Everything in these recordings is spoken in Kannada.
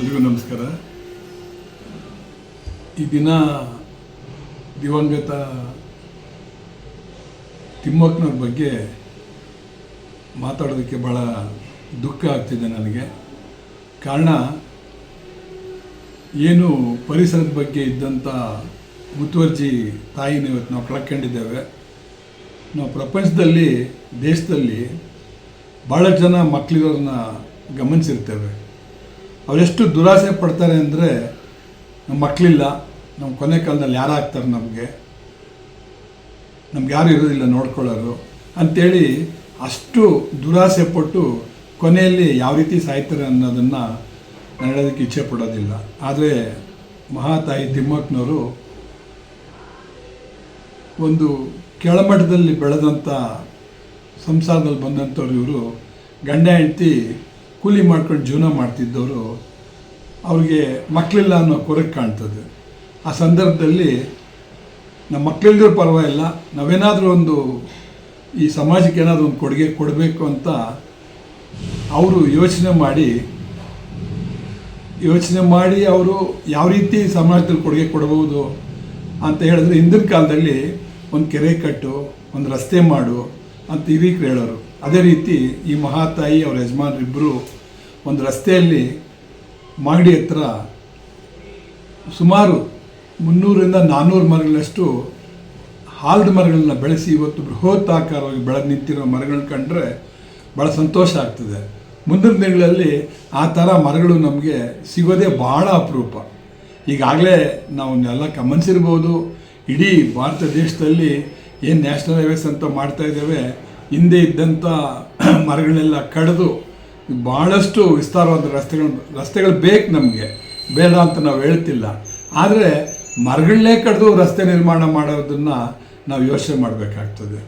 ಎಲ್ರಿಗೂ ನಮಸ್ಕಾರ. ಈ ದಿನ ದಿವಂಗತ ತಿಮ್ಮಕ್ಕನವ್ರ ಬಗ್ಗೆ ಮಾತಾಡೋದಕ್ಕೆ ಭಾಳ ದುಃಖ ಆಗ್ತಿದೆ ನನಗೆ. ಕಾರಣ, ಏನು ಪರಿಸರದ ಬಗ್ಗೆ ಇದ್ದಂಥ ಮುತುವರ್ಜಿ ತಾಯಿನ ಇವತ್ತು ನಾವು ಕಳ್ಕೊಂಡಿದ್ದೇವೆ. ನಾವು ಪ್ರಪಂಚದಲ್ಲಿ, ದೇಶದಲ್ಲಿ ಭಾಳ ಜನ ಮಕ್ಕಳಿರೋರನ್ನ ಗಮನಿಸಿರ್ತೇವೆ. ಅವರೆಷ್ಟು ದುರಾಸೆ ಪಡ್ತಾರೆ ಅಂದರೆ ನಮ್ಮ ಮಕ್ಕಳಿಲ್ಲ ನಮ್ಮ ಕೊನೆ ಕಾಲದಲ್ಲಿ ಯಾರು ಆಗ್ತಾರೆ ನಮಗೆ? ನಮ್ಗೆ ಯಾರು ಇರೋದಿಲ್ಲ ನೋಡ್ಕೊಳ್ಳೋರು. ಅಂಥೇಳಿ ಅಷ್ಟು ದುರಾಸೆ ಪಟ್ಟು ಕೊನೆಯಲ್ಲಿ ಯಾವ ರೀತಿ ಸಾಯ್ತಾರೆ ಅನ್ನೋದನ್ನು ನಾನು ಹೇಳೋದಕ್ಕೆ ಇಚ್ಛೆ ಪಡೋದಿಲ್ಲ. ಆದರೆ ಮಹಾತಾಯಿ ತಿಮ್ಮಕ್ಕನವರು ಒಂದು ಕೆಳಮಟ್ಟದಲ್ಲಿ ಬೆಳೆದಂಥ ಸಂಸಾರದಲ್ಲಿ ಬಂದಂಥವ್ರು ಇವರು ಗಂಡ ಹೆಂಡತಿ ಕೂಲಿ ಮಾಡ್ಕೊಂಡು ಜೀವನ ಮಾಡ್ತಿದ್ದವರು, ಅವ್ರಿಗೆ ಮಕ್ಕಳಿಲ್ಲ ಅನ್ನೋ ಕೊರಕ್ಕೆ ಕಾಣ್ತದೆ. ಆ ಸಂದರ್ಭದಲ್ಲಿ ನಮ್ಮ ಮಕ್ಕಳಿಲ್ದ್ರೂ ಪರವಾಗಿಲ್ಲ, ನಾವೇನಾದರೂ ಒಂದು ಈ ಸಮಾಜಕ್ಕೆ ಏನಾದರೂ ಒಂದು ಕೊಡುಗೆ ಕೊಡಬೇಕು ಅಂತ ಅವರು ಯೋಚನೆ ಮಾಡಿ ಯೋಚನೆ ಮಾಡಿ ಅವರು ಯಾವ ರೀತಿ ಸಮಾಜದಲ್ಲಿ ಕೊಡುಗೆ ಕೊಡಬಹುದು ಅಂತ ಹೇಳಿದ್ರೆ ಹಿಂದಿನ ಕಾಲದಲ್ಲಿ ಒಂದು ಕೆರೆ ಕಟ್ಟು, ಒಂದು ರಸ್ತೆ ಮಾಡು ಅಂತ ಹಿರೀಕರು ಹೇಳೋರು. ಅದೇ ರೀತಿ ಈ ಮಹಾತಾಯಿ ಅವರ ಯಜಮಾನರಿಬ್ಬರು ಒಂದು ರಸ್ತೆಯಲ್ಲಿ ಮಾಗಡಿ ಹತ್ರ ಸುಮಾರು ಮುನ್ನೂರಿಂದ ನಾನ್ನೂರು ಮರಗಳಷ್ಟು ಹಾಲ್ದ ಮರಗಳನ್ನ ಬೆಳೆಸಿ ಇವತ್ತು ಬೃಹತ್ ಆಕಾರವಾಗಿ ಬೆಳೆದು ನಿಂತಿರೋ ಮರಗಳನ್ನ ಕಂಡ್ರೆ ಭಾಳ ಸಂತೋಷ ಆಗ್ತದೆ. ಮುಂದಿನ ದಿನಗಳಲ್ಲಿ ಆ ಥರ ಮರಗಳು ನಮಗೆ ಸಿಗೋದೇ ಭಾಳ ಅಪರೂಪ. ಈಗಾಗಲೇ ನಾವು ಎಲ್ಲ ಗಮನಿಸಿರ್ಬೋದು, ಇಡೀ ಭಾರತ ದೇಶದಲ್ಲಿ ಏನು ನ್ಯಾಷನಲ್ ಹೈವೇಸ್ ಅಂತ ಮಾಡ್ತಾ ಇದ್ದೇವೆ ಹಿಂದೆ ಇದ್ದಂಥ ಮರಗಳನ್ನೆಲ್ಲ ಕಡಿದು ಭಾಳಷ್ಟು ವಿಸ್ತಾರವಾದ ರಸ್ತೆಗಳು ರಸ್ತೆಗಳು ಬೇಕು ನಮಗೆ. ಬೇಡ ಅಂತ ನಾವು ಹೇಳ್ತಿಲ್ಲ. ಆದರೆ ಮರಗಳನ್ನೇ ಕಡಿದು ರಸ್ತೆ ನಿರ್ಮಾಣ ಮಾಡೋದನ್ನು ನಾವು ಯೋಚನೆ ಮಾಡಬೇಕಾಗ್ತದೆ.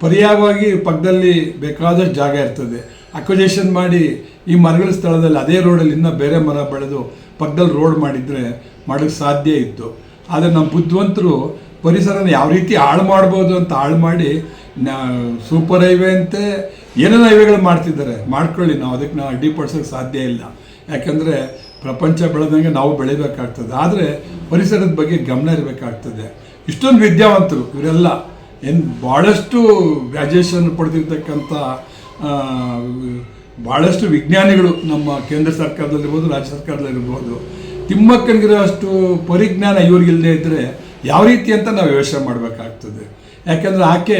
ಪರ್ಯಾಯವಾಗಿ ಪಕ್ಕದಲ್ಲಿ ಬೇಕಾದಷ್ಟು ಜಾಗ ಇರ್ತದೆ. ಅಕ್ವಜೇಷನ್ ಮಾಡಿ ಈ ಮರಗಳ ಸ್ಥಳದಲ್ಲಿ ಅದೇ ರೋಡಲ್ಲಿ ಇನ್ನೂ ಬೇರೆ ಮರ ಬೆಳೆದು ಪಕ್ಕದಲ್ಲಿ ರೋಡ್ ಮಾಡಿದರೆ ಮಾಡೋಕ್ಕೆ ಸಾಧ್ಯ ಇತ್ತು. ಆದರೆ ನಮ್ಮ ಬುದ್ಧಿವಂತರು ಪರಿಸರನ ಯಾವ ರೀತಿ ಹಾಳು ಮಾಡ್ಬೋದು ಅಂತ ಹಾಳು ಮಾಡಿ ನಾ ಸೂಪರ್ ಹೈವೇ ಅಂತೆ ಏನೇನು ಹೈವೇಗಳು ಮಾಡ್ತಿದ್ದಾರೆ? ಮಾಡ್ಕೊಳ್ಳಿ ನಾವು, ಅದಕ್ಕೆ ನಾವು ಅಡ್ಡಿಪಡಿಸೋಕ್ಕೆ ಸಾಧ್ಯ ಇಲ್ಲ. ಯಾಕಂದರೆ ಪ್ರಪಂಚ ಬೆಳೆದಂಗೆ ನಾವು ಬೆಳಿಬೇಕಾಗ್ತದೆ. ಆದರೆ ಪರಿಸರದ ಬಗ್ಗೆ ಗಮನ ಇರಬೇಕಾಗ್ತದೆ. ಇಷ್ಟೊಂದು ವಿದ್ಯಾವಂತರು ಇವರೆಲ್ಲ, ಏನು ಭಾಳಷ್ಟು ಗ್ರ್ಯಾಜುಯೇಷನ್ ಪಡೆದಿರ್ತಕ್ಕಂಥ ಭಾಳಷ್ಟು ವಿಜ್ಞಾನಿಗಳು ನಮ್ಮ ಕೇಂದ್ರ ಸರ್ಕಾರದಲ್ಲಿರ್ಬೋದು, ರಾಜ್ಯ ಸರ್ಕಾರದಲ್ಲಿರ್ಬೋದು ತಿಮ್ಮಕ್ಕನಿಗಿರೋ ಅಷ್ಟು ಪರಿಜ್ಞಾನ ಇವ್ರಿಗಿಲ್ಲದೆ ಇದ್ದರೆ ಯಾವ ರೀತಿ ಅಂತ ನಾವು ಯೋಚನೆ ಮಾಡಬೇಕಾಗ್ತದೆ. ಯಾಕೆಂದರೆ ಆಕೆ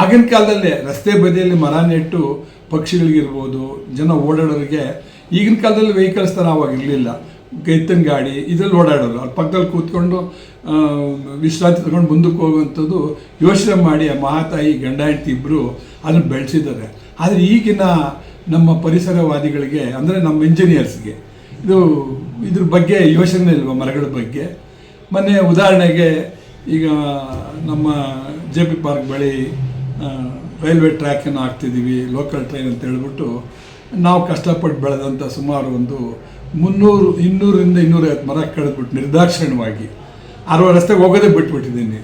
ಆಗಿನ ಕಾಲದಲ್ಲೇ ರಸ್ತೆ ಬದಿಯಲ್ಲಿ ಮರ ನೆಟ್ಟು ಪಕ್ಷಿಗಳಿಗಿರ್ಬೋದು, ಜನ ಓಡಾಡೋರಿಗೆ ಈಗಿನ ಕಾಲದಲ್ಲಿ ವೆಹಿಕಲ್ಸ್ ಥರ ಅವಾಗ ಇರಲಿಲ್ಲ. ಎತ್ತಿನ ಗಾಡಿ, ಇದರಲ್ಲಿ ಓಡಾಡೋರು. ಅವ್ರ ಪಕ್ಕದಲ್ಲಿ ಕೂತ್ಕೊಂಡು ವಿಶ್ರಾಂತಿ ತಗೊಂಡು ಮುಂದಕ್ಕೆ ಹೋಗುವಂಥದ್ದು ಯೋಚನೆ ಮಾಡಿ ಆ ಮಹಾತಾಯಿ, ಗಂಡ, ಹೆಂಡತಿ ಇಬ್ಬರು ಅದನ್ನು ಬೆಳೆಸಿದ್ದಾರೆ. ಆದರೆ ಈಗಿನ ನಮ್ಮ ಪರಿಸರವಾದಿಗಳಿಗೆ, ಅಂದರೆ ನಮ್ಮ ಇಂಜಿನಿಯರ್ಸ್ಗೆ ಇದು ಇದ್ರ ಬಗ್ಗೆ ಯೋಚನೆ ಇಲ್ವ ಮರಗಳ ಬಗ್ಗೆ? ಮೊನ್ನೆ ಉದಾಹರಣೆಗೆ ಈಗ ನಮ್ಮ ಜೆ ಪಿ ಪಾರ್ಕ್ ಬಳಿ ರೈಲ್ವೆ ಟ್ರ್ಯಾಕನ್ನು ಹಾಕ್ತಿದ್ದೀವಿ ಲೋಕಲ್ ಟ್ರೈನ್ ಅಂತ ಹೇಳ್ಬಿಟ್ಟು ನಾವು ಕಷ್ಟಪಟ್ಟು ಬೆಳೆದಂಥ ಸುಮಾರು ಒಂದು ಮುನ್ನೂರು, ಇನ್ನೂರಿಂದ ಇನ್ನೂರೈವತ್ತು ಮರ ಕಳೆದ್ಬಿಟ್ಟು ನಿರ್ದಾಕ್ಷಿಣ್ಯವಾಗಿ. ಅರವತ್ತು ರಸ್ತೆಗೆ ಹೋಗೋದೇ ಬಿಟ್ಬಿಟ್ಟಿದ್ದೀನಿ.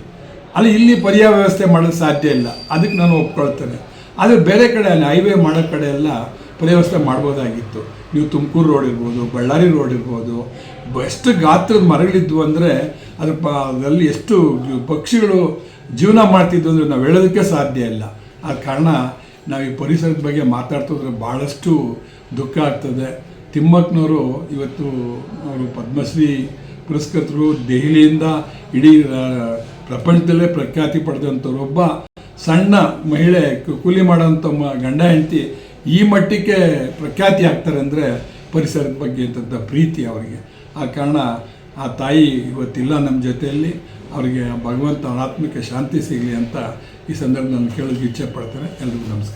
ಅಲ್ಲಿ ಇಲ್ಲಿ ಪರ್ಯಾಯ ವ್ಯವಸ್ಥೆ ಮಾಡೋದು ಸಾಧ್ಯ ಇಲ್ಲ. ಅದಕ್ಕೆ ನಾನು ಒಪ್ಕೊಳ್ತೇನೆ. ಆದರೆ ಬೇರೆ ಕಡೆ ಅಲ್ಲಿ ಹೈವೇ ಮಾಡೋ ಕಡೆ ಎಲ್ಲ ಪರ್ಯಾಯ ವ್ಯವಸ್ಥೆ ಮಾಡ್ಬೋದಾಗಿತ್ತು. ನೀವು ತುಮಕೂರು ರೋಡ್ ಇರ್ಬೋದು, ಬಳ್ಳಾರಿ ರೋಡ್ ಇರ್ಬೋದು, ಎಷ್ಟು ಗಾತ್ರದ ಮರಗಳಿದ್ವು ಅಂದರೆ ಅದ್ರ ಪ, ಅದರಲ್ಲಿ ಎಷ್ಟು ಪಕ್ಷಿಗಳು ಜೀವನ ಮಾಡ್ತಿದ್ದು ಅಂದರೆ ನಾವು ಹೇಳೋದಕ್ಕೆ ಸಾಧ್ಯ ಇಲ್ಲ. ಆ ಕಾರಣ ನಾವು ಈ ಪರಿಸರದ ಬಗ್ಗೆ ಮಾತಾಡ್ತಿದ್ರೆ ಭಾಳಷ್ಟು ದುಃಖ ಆಗ್ತದೆ. ತಿಮ್ಮಕ್ಕನವರು ಇವತ್ತು ಅವರು ಪದ್ಮಶ್ರೀ ಪುರಸ್ಕೃತರು ದೆಹಲಿಯಿಂದ ಇಡೀ ಪ್ರಪಂಚದಲ್ಲೇ ಪ್ರಖ್ಯಾತಿ ಪಡೆದಂಥವ್ರು. ಒಬ್ಬ ಸಣ್ಣ ಮಹಿಳೆ ಕೂಲಿ ಮಾಡೋಂಥ ಮ, ಗಂಡ ಹೆಂಡತಿ ಈ ಮಟ್ಟಕ್ಕೆ ಪ್ರಖ್ಯಾತಿ ಆಗ್ತಾರೆ ಅಂದರೆ ಪರಿಸರದ ಬಗ್ಗೆ ಇದ್ದಂಥ ಪ್ರೀತಿ ಅವರಿಗೆ. ಆ ಕಾರಣ ಆ ತಾಯಿ ಇವತ್ತಿಲ್ಲ ನಮ್ಮ ಜೊತೆಯಲ್ಲಿ, ಅವರಿಗೆ ಭಗವಂತ ಆತ್ಮಿಕ ಶಾಂತಿ ಸಿಗಲಿ ಅಂತ ಈ ಸಂದರ್ಭದಲ್ಲಿ ನಾನು ಇಚ್ಛೆ ಪಡ್ತೇನೆ. ಎಲ್ರಿಗೂ ನಮಸ್ಕಾರ.